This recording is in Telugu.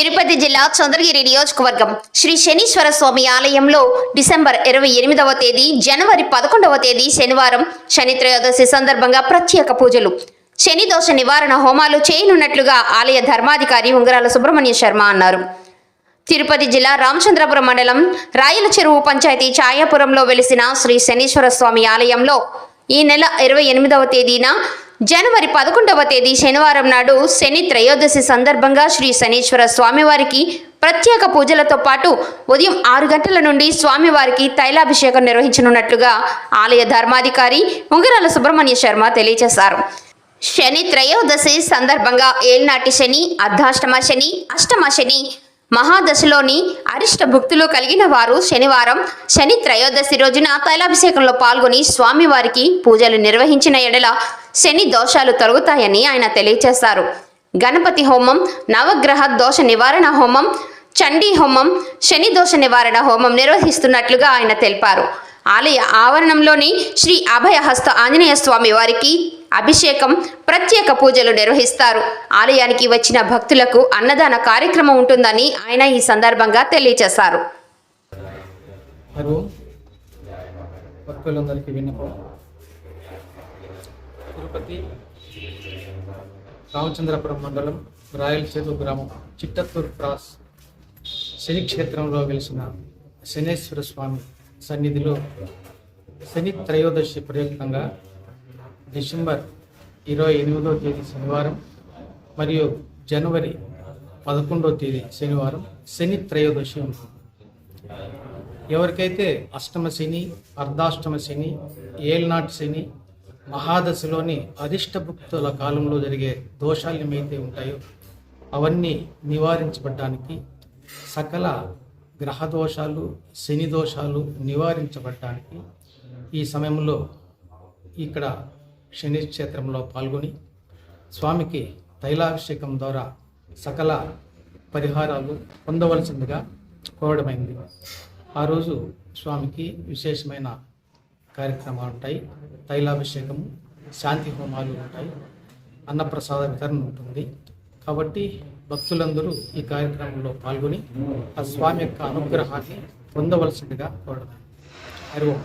తిరుపతి జిల్లా చంద్రగిరి నియోజకవర్గం శ్రీ శనీశ్వర స్వామి ఆలయంలో డిసెంబర్ ఇరవై ఎనిమిదవ తేదీ జనవరి పదకొండవ తేదీ శనివారం శని త్రయోదశి సందర్భంగా ప్రత్యేక పూజలు. శని దోష నివారణ హోమాలు చేయనున్నట్లుగా ఆలయ ధర్మాధికారి ఉంగరాల సుబ్రహ్మణ్య శర్మ అన్నారు. తిరుపతి జిల్లా రామచంద్రపురం మండలం రాయల చెరువు పంచాయతీ ఛాయాపురంలో వెలిసిన శ్రీ శనీశ్వర స్వామి ఆలయంలో ఈ నెల ఇరవై ఎనిమిదవ తేదీన జనవరి పదకొండవ తేదీ శనివారం నాడు శని త్రయోదశి సందర్భంగా శ్రీ శనీశ్వర స్వామివారికి ప్రత్యేక పూజలతో పాటు ఉదయం ఆరు గంటల నుండి స్వామివారికి తైలాభిషేకం నిర్వహించనున్నట్లుగా ఆలయ ధర్మాధికారి ఉంగరాల సుబ్రహ్మణ్య శర్మ తెలియజేశారు. శని త్రయోదశి సందర్భంగా ఏల్నాటి శని అర్ధాష్టమ శని అష్టమ శని మహాదశలోని అరిష్ట భక్తులు కలిగిన వారు శనివారం శని త్రయోదశి రోజున తైలాభిషేకంలో పాల్గొని స్వామివారికి పూజలు నిర్వహించిన ఎడల శని దోషాలు తొలగుతాయని ఆయన తెలియజేశారు గణపతి హోమం నవగ్రహ దోష నివారణ హోమం చండీ హోమం శని దోష నివారణ హోమం నిర్వహిస్తున్నట్లుగా ఆయన తెలిపారు. ఆలయ ఆవరణంలోని శ్రీ అభయహస్త ఆంజనేయ స్వామి వారికి అభిషేకం ప్రత్యేక పూజలు నిర్వహిస్తారు. ఆలయానికి వచ్చిన భక్తులకు అన్నదాన కార్యక్రమం ఉంటుందని ఆయన ఈ సందర్భంగా తెలియజేశారు హలో. భక్తులందరికీ విన్నపం. తిరుపతి రామచంద్రపురం మండలం రాయలచేదు గ్రామం చిట్టత్తూరు క్రాస్ శని క్షేత్రంలో వెలిసిన శనేశ్వర స్వామి సన్నిధిలో శని త్రయోదశి ప్రయుక్తంగా డిసెంబర్ ఇరవై ఎనిమిదో తేదీ శనివారం మరియు జనవరి పదకొండో తేదీ శనివారం శని త్రయోదశి ఉంటుంది. ఎవరికైతే అష్టమ శని అర్ధాష్టమ శని ఏల్నాటి శని మహాదశలోని అధిష్టభుక్తుల కాలంలో జరిగే దోషాలు ఏమైతే ఉంటాయో అవన్నీ నివారించబడ్డానికి సకల గ్రహ దోషాలు శని దోషాలు నివారించబడ్డానికి ఈ సమయంలో ఇక్కడ శని క్షేత్రంలో పాల్గొని స్వామికి తైలాభిషేకం ద్వారా సకల పరిహారాలు పొందవలసిందిగా కోరడమైంది. ఆ రోజు స్వామికి విశేషమైన కార్యక్రమాలు ఉంటాయి. తైలాభిషేకము శాంతి హోమాలు ఉంటాయి. అన్నప్రసాద వితరణ ఉంటుంది. కాబట్టి భక్తులందరూ ఈ కార్యక్రమంలో పాల్గొని ఆ స్వామి యొక్క అనుగ్రహాన్ని పొందవలసిందిగా కోరడం హరి ఓం.